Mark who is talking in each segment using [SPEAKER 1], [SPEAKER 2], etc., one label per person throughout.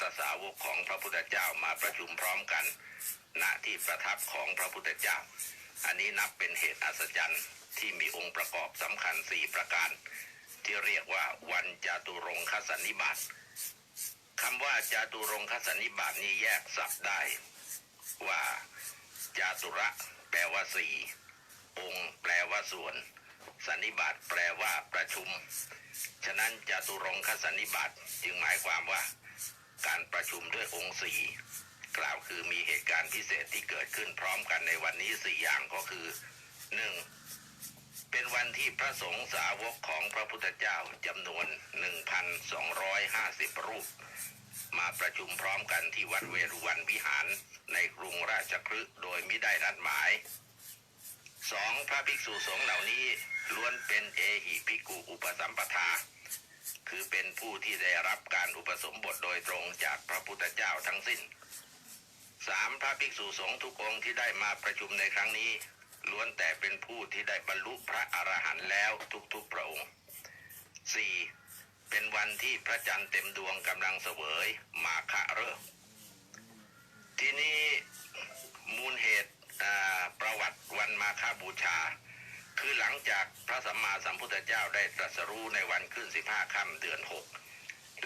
[SPEAKER 1] ตสาวกของพระพุทธเจ้ามาประชุมพร้อมกัน ณที่ประทับของพระพุทธเจ้า อันนี้นับเป็นเหตุอัศจรรย์ที่มีองค์ประกอบสำคัญสี่ประการ ที่เรียกว่าวันจาตุรงคสันนิบาตคำว่าจาตุรงคสันนิบาตนี้แยกศัพท์ได้ ว่าจาตุระแปลว่าสี่องค์แปลว่าส่วน สันนิบาตแปลว่าประชุม ฉะนั้นจาตุรงคสันนิบาตจึงหมายความว่า การประชุมด้วยองค์สี่กล่าวคือมีเหตุการณ์พิเศษที่เกิดขึ้นพร้อมกันในวันนี้สี่อย่างก็คือหนึ่งเป็นวันที่พระสงฆ์สาวกของพระพุทธเจ้าจำนวน 1,250 รูป มาประชุมพร้อมกันที่วัดเวรุวันวิหารในกรุงราชคฤห์โดยมิได้นัดหมายสองพระภิกษุสงฆ์เหล่านี้ล้วนเป็นเอหิภิกขุอุปสัมปทา คือเป็นผู้ที่ได้รับการอุปสมบทโดยตรงจากพระพุทธเจ้าทั้งสิ้นสามพระภิกษุสงฆ์ทุกองค์ที่ได้มาประชุมในครั้งนี้ ล้วนแต่เป็นผู้ที่ได้บรรลุพระอรหันต์แล้วทุกๆพระองค์สี่เป็นวันที่พระจันทร์เต็มดวงกำลังเสวยมาฆะฤกษ์ทีนี้มูลเหตุประวัติวันมาฆบูชา คือหลังจากพระสัมมาสัมพุทธเจ้าได้ตรัสรู้ในวันขึ้นสิบห้าค่ำเดือนหก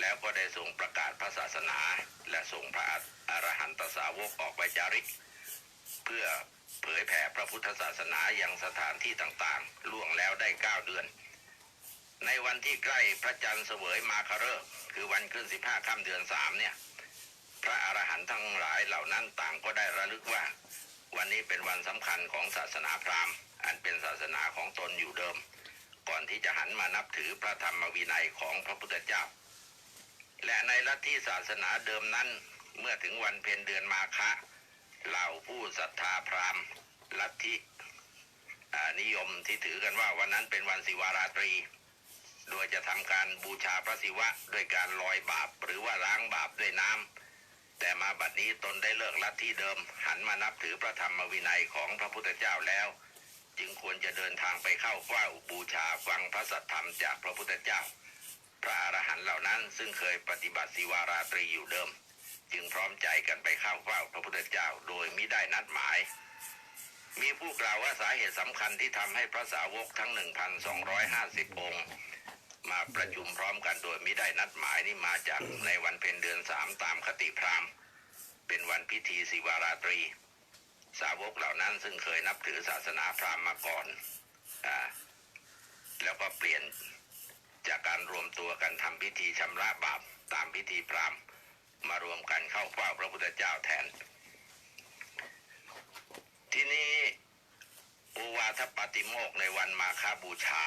[SPEAKER 1] แล้วก็ได้ทรงประกาศพระศาสนา และส่งพระอรหันตสาวกออกไปจาริก เพื่อเผยแผ่พระพุทธศาสนาอย่างสถานที่ต่างๆ ล่วงแล้วได้เก้าเดือน ในวันที่ใกล้พระจันทร์เสวยมาคฤกษ์คือวันขึ้นสิบห้าค่ำเดือนสามเนี่ย พระอรหันต์ทั้งหลายเหล่านั้นต่างก็ได้ระลึกว่า วันนี้เป็นวันสำคัญของศาสนาพราหมณ์ อันเป็นศาสนาของตนอยู่เดิม ก่อนที่จะหันมานับถือพระธรรมวินัยของพระพุทธเจ้า และในลัทธิศาสนาเดิมนั้น เมื่อถึงวันเพ็ญเดือนมาฆะเหล่าผู้ศรัทธาพราหมณ์ลัทธินิยมที่ถือกันว่าวันนั้นเป็นวันศิวาราตรี โดยจะทำการบูชาพระศิวะด้วยการลอยบาปหรือว่าล้างบาปด้วยน้ำ แต่มาบัดนี้ตนได้เลิกลัทธิเดิม หันมานับถือพระธรรมวินัยของพระพุทธเจ้าแล้ว จึงควรจะเดินทางไปเข้าเฝ้าบูชาฟังพระสัทธรรมจากพระพุทธเจ้า พระอรหันต์เหล่านั้นซึ่งเคยปฏิบัติศิวาราตรีอยู่เดิม จึงพร้อมใจกันไปเข้าเฝ้าพระพุทธเจ้าโดยมิได้นัดหมาย มีผู้กล่าวว่าสาเหตุสำคัญที่ทำให้พระสาวกทั้ง 1,250 องค์ มาประชุมพร้อมกันโดยมิได้นัดหมายนี่มาจากในวันเพ็ญเดือนสามตามคติพราหมณ์ เป็นวันพิธีศิวาราตรี สาวกเหล่านั้นซึ่งเคยนับถือศาสนาพราหมณ์มาก่อนอ่าแล้วก็เปลี่ยนจากการรวมตัวกันทำพิธีชำระบาปตามพิธีพราหมณ์ มารวมกันเข้าเฝ้าพระพุทธเจ้าแทน ทีนี้โอวาทปาติโมกในวันมาฆบูชา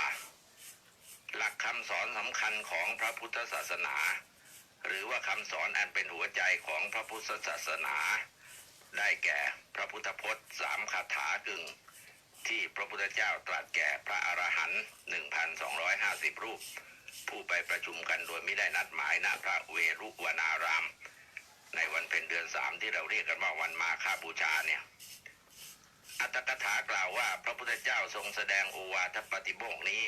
[SPEAKER 1] หลักคำสอนสำคัญของพระพุทธศาสนา หรือว่าคำสอนอันเป็นหัวใจของพระพุทธศาสนา ได้แก่พระพุทธพจน์สามคาถากึ่ง ที่พระพุทธเจ้าตรัสแก่พระอรหันต์1,250 รูป ผู้ไปประชุมกันโดยไม่ได้นัดหมายณพระเวรุวนาราม ในวันเพ็ญเดือนสามที่เราเรียกกันว่าวันมาฆบูชาเนี่ยอัตถกถากล่าวว่าพระพุทธเจ้าทรงแสดงโอวาทปฏิโมกนี้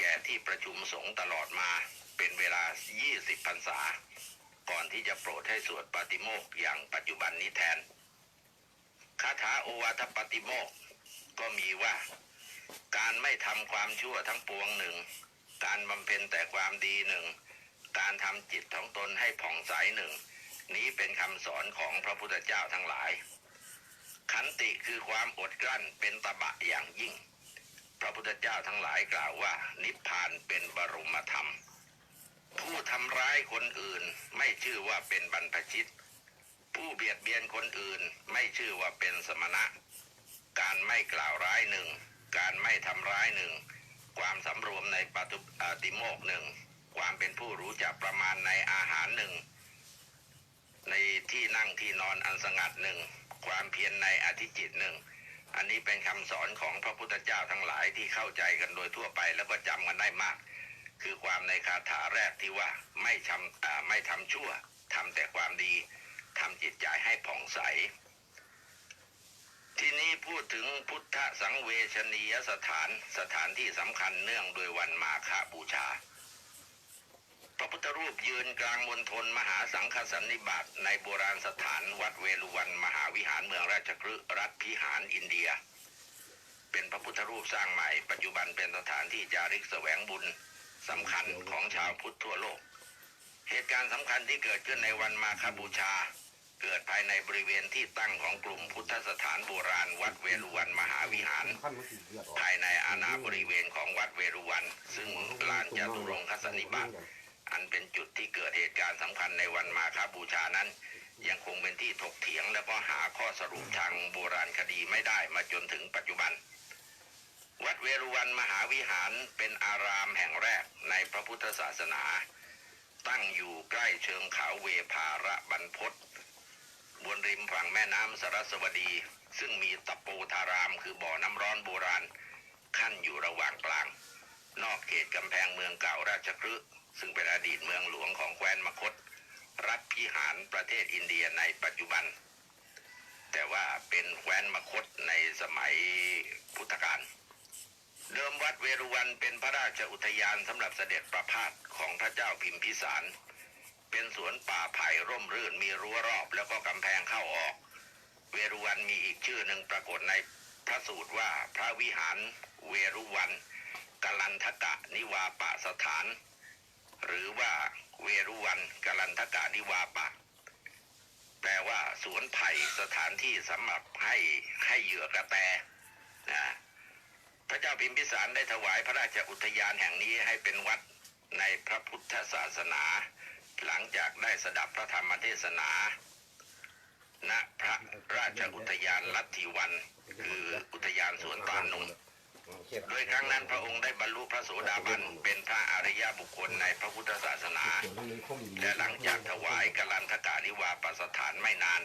[SPEAKER 1] แก่ที่ประชุมสงฆ์ตลอดมาเป็นเวลา 20พรรษา ก่อนที่จะโปรดให้สวดปฏิโมกข์อย่างปัจจุบันนี้แทน คาถาโอวาทปฏิโมกข์ก็มีว่า การไม่ทำความชั่วทั้งปวงหนึ่ง การบำเพ็ญแต่ความดีหนึ่ง การทำจิตของตนให้ผ่องใสหนึ่ง นี้เป็นคำสอนของพระพุทธเจ้าทั้งหลาย ขันติคือความอดกลั้นเป็นตบะอย่างยิ่ง พระพุทธเจ้าทั้งหลายกล่าวว่า นิพพานเป็นบรมธรรม ผู้ทำร้ายคนอื่นไม่ชื่อว่าเป็นบรรพชิต ผู้เบียดเบียนคนอื่นไม่ชื่อว่าเป็นสมณะ การไม่กล่าวร้ายหนึ่ง การไม่ทำร้ายหนึ่ง ความสำรวมในปฏิติโมกหนึ่ง ความเป็นผู้รู้จักประมาณในอาหารหนึ่ง ในที่นั่งที่นอนอันสงัดหนึ่ง ความเพียรในอธิจิตหนึ่ง อันนี้เป็นคำสอนของพระพุทธเจ้าทั้งหลายที่เข้าใจกันโดยทั่วไปแล้วก็จำกันได้มาก คือความในคาถาแรกที่ว่าไม่ทำไม่ทำชั่วทำแต่ความดีทำจิตใจให้ผ่องใส ที่นี้พูดถึงพุทธสังเวชนียสถานสถานที่สำคัญเนื่องโดวยวันมาฆบูชา พระพุทธรูปยืนกลางมณฑลมหาสังฆสันนิบาตในโบราณสถานวัดเวรุวันมหาวิหารเมืองราชคฤห์รัฐพิหารอินเดีย เป็นพระพุทธรูปสร้างใหม่ ปัจจุบันเป็นสถานที่จาริกแสวงบุญสำคัญของชาวพุทธทั่วโลก เหตุการณ์สำคัญที่เกิดขึ้นในวันมาคบูชา เกิดภายในบริเวณที่ตั้งของกลุ่มพุทธสถานโบราณวัดเวรุวันมหาวิหาร ภายในอาณาบริเวณของวัดเวรุวัน ซึ่งลานจตุรงคสนิบาต อันเป็นจุดที่เกิดเหตุการณ์สำคัญในวันมาคบูชานั้น ยังคงเป็นที่ถกเถียง และก็หาข้อสรุปทางโบราณคดีไม่ได้มาจนถึงปัจจุบัน วัดเวรุวันมหาวิหารเป็นอารามแห่งแรกในพระพุทธศาสนา ตั้งอยู่ใกล้เชิงเขาเวภาระบรรพตบนริมฝั่งแม่น้ำสรสวดี ซึ่งมีตะปูธารามคือบ่อน้ำร้อนโบราณ ขั้นอยู่ระหว่างกลาง นอกเขตกำแพงเมืองเก่าราชคฤห์ ซึ่งเป็นอดีตเมืองหลวงของแคว้นมคต รัฐพิหารประเทศอินเดียในปัจจุบัน แต่ว่าเป็นแคว้นมคตในสมัยพุทธกาลเดิมวัดเวรุวันเป็นพระราชอุทยานสำหรับเสด็จประพาสของพระเจ้าพิมพิสาร เป็นสวนป่าไผ่ร่มรื่นมีรั้วรอบแล้วก็กำแพงเข้าออก เวรุวันมีอีกชื่อหนึ่งปรากฏในพระสูตรว่าพระวิหารเวรุวันกลันทกะนิวาปะสถาน หรือว่าเวรุวันกลันทกะนิวาปะ แปลว่าสวนไผ่สถานที่สำหรับให้ให้เหยื่อกระแตนะพระเจ้าพิมพิสารได้ถวายพระราชอุทยานแห่งนี้ให้เป็นวัดในพระพุทธศาสนา หลังจากได้สดับพระธรรมเทศนาณพระราชอุทยานลัทธิวัน คืออุทยานสวนตาลนุง โดยครั้งนั้นพระองค์ได้บรรลุพระโสดาบันเป็นพระอริยบุคคลในพระพุทธศาสนา และหลังจากถวายกลันทกานิวาปสถานไม่นาน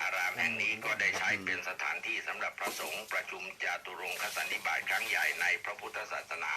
[SPEAKER 1] อารามแห่งนี้ก็ได้ใช้เป็นสถานที่สำหรับพระสงฆ์ประชุมจาตุรงคสันนิบาตครั้งใหญ่ในพระพุทธศาสนา